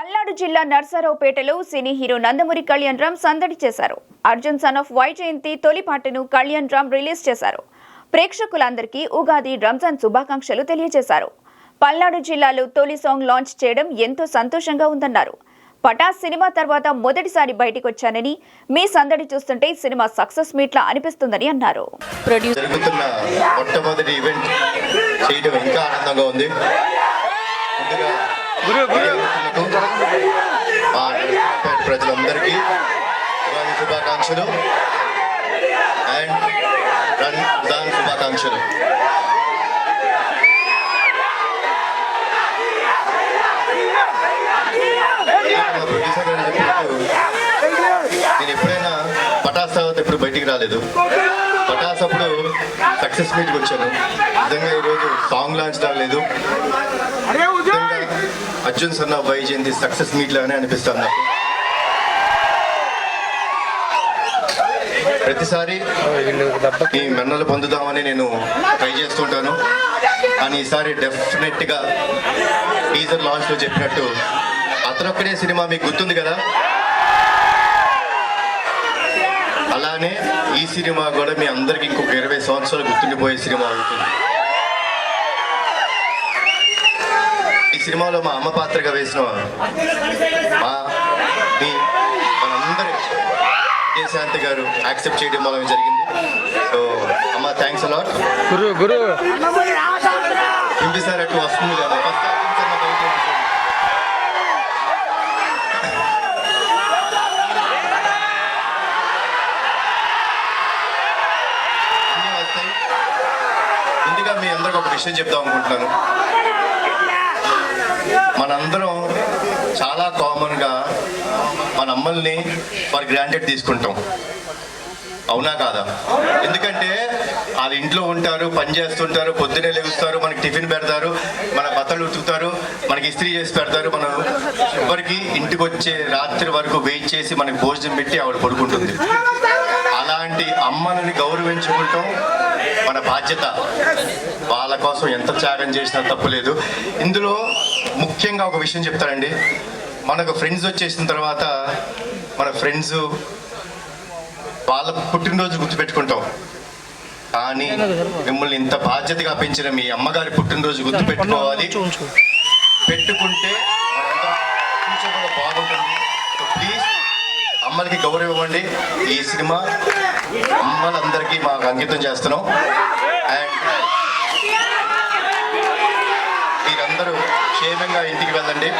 పల్నాడు జిల్లా నర్సరావుపేటలో cine hero Nandamuri Kalyan Ram సందడి చేశారు. అర్జున్ సన్ ఆఫ్ వైజయంతి తొలి పాటను కళ్యాణ్ రామ్ రిలీజ్ చేశారు. ప్రేక్షకులందరికీ ఉగాది రంజాన్ శుభాకాంక్షలు తెలియజేశారు. పల్నాడు జిల్లాలో తొలి సాంగ్ లాంచ్ చేయడం ఎంతో సంతోషంగా ఉందన్నారు. పటాస్ సినిమా తర్వాత మొదటిసారి బయటకొచ్చానని మీ సందడి చూస్తుంటే సినిమా సక్సెస్ మీట్లా అనిపిస్తుందని అన్నారు. ప్రొడ్యూసర్ జరుగుతున్న మొట్టమొదటి ఈవెంట్ చేయడం ఇంకా ఆనందంగా ఉంది. మా నరసరావుపేట ప్రజలందరికీ ఉగాది శుభాకాంక్షలు. అండ్ రంజాన్ శుభాకాంక్షలు. నేను ఎప్పుడైనా పటాస్ తర్వాత ఎప్పుడు బయటికి రాలేదు. పటాస్ అప్పుడు సక్సెస్ మీట్కి వచ్చాను. నిజంగా ఈరోజు సాంగ్ లాంచ్ రాలేదు. అర్జున్ సన్న వైజయంతి సక్సెస్ మీట్ లాగానే అనిపిస్తుంది. నాకు ప్రతిసారి ఈ మెన్నలు పొందుదామని నేను ట్రై చేస్తుంటాను. కానీ ఈసారి డెఫినెట్గా టీజర్ లాంచ్లో చెప్పినట్టు అతనొక్కడే సినిమా మీకు గుర్తుంది కదా? అలానే ఈ సినిమా కూడా మీ అందరికి ఇంకొక ఇరవై సంవత్సరాలు గుర్తుండిపోయే సినిమా అవుతుంది. సినిమాలో మా అమ్మ పాత్రగా వేసిన మా మీ మనందరి శాంతి గారు యాక్సెప్ట్ చేయడం వల్ల జరిగింది. సో అమ్మ థ్యాంక్స్ అలాట్ గురు గురు. వస్తుంది చూడండి. అన్నీ వస్తాయి ముందుగా మీ అందరికి ఒక విషయం చెప్దాం అనుకుంటున్నాను. మనందరం చాలా కామన్గా మన అమ్మల్ని ఫర్ గ్రాంటెడ్ తీసుకుంటాం. అవునా కాదా? ఎందుకంటే వాళ్ళ ఇంట్లో ఉంటారు పని చేస్తుంటారు పొద్దునే లెగుస్తారు మనకి టిఫిన్ పెడతారు మన బట్టలు ఉతుకుతారు మనకి ఇస్త్రీ చేసి పెడతారు మనం ఎవరికి ఇంటికి వచ్చే రాత్రి వరకు వెయిట్ చేసి మనకి భోజనం పెట్టి ఆవిడ పడుకుంటుంది. అలాంటి అమ్మని గౌరవించుకుంటాం మన బాధ్యత. వాళ్ళ కోసం ఎంత త్యాగం చేసినా తప్పులేదు ఇందులో ముఖ్యంగా ఒక విషయం చెప్తారండి మనకు ఫ్రెండ్స్ వచ్చేసిన తర్వాత మన ఫ్రెండ్స్ వాళ్ళ పుట్టినరోజు గుర్తుపెట్టుకుంటాం. కానీ మిమ్మల్ని ఇంత బాధ్యతగా పెంచిన మీ అమ్మగారి పుట్టినరోజు గుర్తు పెట్టుకోవాలి పెట్టుకుంటే బాగుంటుంది. ప్లీజ్ అమ్మలకి గౌరవం ఇవ్వండి. ఈ సినిమా అమ్మలందరికీ మాకు అంకితం చేస్తున్నాం. అండ్ మీరందరూ క్షేమంగా ఇంటికి వెళ్ళండి.